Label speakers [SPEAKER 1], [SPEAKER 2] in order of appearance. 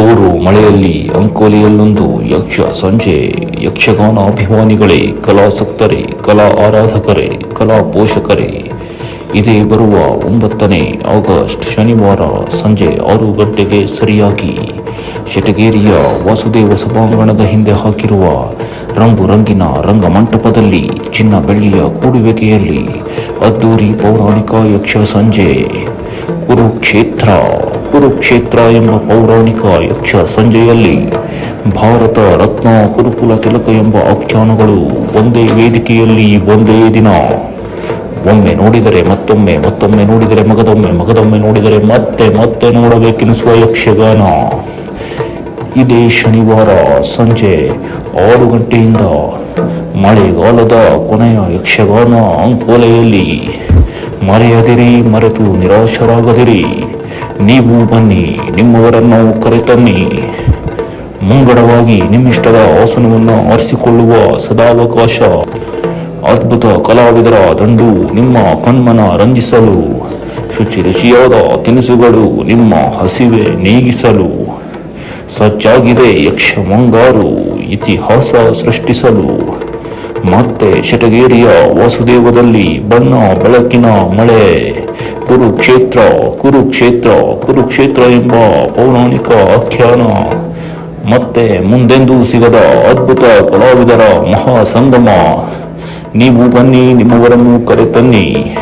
[SPEAKER 1] ಜೋರು ಮಳೆಯಲ್ಲಿ ಅಂಕೋಲಿಯಲ್ಲೊಂದು ಯಕ್ಷ ಸಂಜೆ ಯಕ್ಷಗಾನ ಅಭಿಮಾನಿಗಳೇ ಕಲಾಸಕ್ತರೇ, ಕಲಾ ಆರಾಧಕರೇ, ಕಲಾ ಪೋಷಕರೇ. ಇದೇ ಬರುವ ಒಂಬತ್ತನೇ ಆಗಸ್ಟ್ ಶನಿವಾರ ಸಂಜೆ ಆರು ಗಂಟೆಗೆ ಸರಿಯಾಗಿ. ಶಿಟಗೇರಿಯ ವಾಸುದೇವ ಸಭಾಂಗಣದ ಹಿಂದೆ ಹಾಕಿರುವ ರಂಗು ರಂಗಿನ ರಂಗಮಂಟಪದಲ್ಲಿ ಚಿನ್ನ ಬೆಳ್ಳಿಯ ಕೂಡುವಿಕೆಯಲ್ಲಿ ಅದ್ದೂರಿ ಪೌರಾಣಿಕ ಯಕ್ಷ ಸಂಜೆ ಕುರುಕ್ಷೇತ್ರ ಕುರುಕ್ಷೇತ್ರ ಎಂಬ ಪೌರಾಣಿಕ ಯಕ್ಷ ಸಂಜೆಯಲ್ಲಿ ಭಾರತ, ರತ್ನ, ಕುರುಕುಲ, ತಿಲಕ ಎಂಬ ಆಖ್ಯಾನಗಳು ಒಂದೇ ವೇದಿಕೆಯಲ್ಲಿ ಒಂದೇ ದಿನ. ಒಮ್ಮೆ ನೋಡಿದರೆ ಮತ್ತೊಮ್ಮೆ ಮತ್ತೊಮ್ಮೆ ನೋಡಿದರೆ ಮಗದೊಮ್ಮೆ ಮಗದೊಮ್ಮೆ ನೋಡಿದರೆ ಮತ್ತೆ ಮತ್ತೆ ನೋಡಬೇಕೆನಿಸುವ ಯಕ್ಷಗಾನ. ಇದೇ ಶನಿವಾರ ಸಂಜೆ ಆರು ಗಂಟೆಯಿಂದ ಮಳೆಗಾಲದ ಕೊನೆಯ ಯಕ್ಷಗಾನ ಅಂಕೋಲೆಯಲ್ಲಿ ಮರೆಯದಿರಿ, ಮರೆತು ನಿರಾಶರಾಗದಿರಿ. ನೀವು ಬನ್ನಿ, ನಿಮ್ಮವರನ್ನು ಕರೆತನ್ನಿ. ಮುಂಗಡವಾಗಿ ನಿಮ್ಮಿಷ್ಟದ ಆಸನವನ್ನು ಆರಿಸಿಕೊಳ್ಳುವ ಸದಾವಕಾಶ. ಅದ್ಭುತ ಕಲಾವಿದರ ದಂಡು ನಿಮ್ಮ ಕಣ್ಮನ ರಂಜಿಸಲು ಶುಚಿ ರುಚಿಯಾದ ತಿನಿಸುಗಳು ನಿಮ್ಮ ಹಸಿವೆ ನೀಗಿಸಲು. ಸಜ್ಜಾಗಿದೆ ಯಕ್ಷ ಮುಂಗಾರು ಇತಿಹಾಸ ಸೃಷ್ಟಿಸಲು. ಮತ್ತೆ ಶಟಗೇರಿಯ ವಾಸುದೇವದಲ್ಲಿ ಬಣ್ಣ ಬೆಳಕಿನ ಮಳೆ. ಕುರುಕ್ಷೇತ್ರ ಕುರುಕ್ಷೇತ್ರ ಕುರುಕ್ಷೇತ್ರ ಎಂಬ ಪೌರಾಣಿಕ ಆಖ್ಯಾನ. ಮತ್ತೆ ಮುಂದೆಂದೂ ಸಿಗದ ಅದ್ಭುತ ಕಲಾವಿದರ ಮಹಾಸಂಗಮ. ನೀವು ಬನ್ನಿ, ನಿಮ್ಮವರನ್ನು ಕರೆತನ್ನಿ.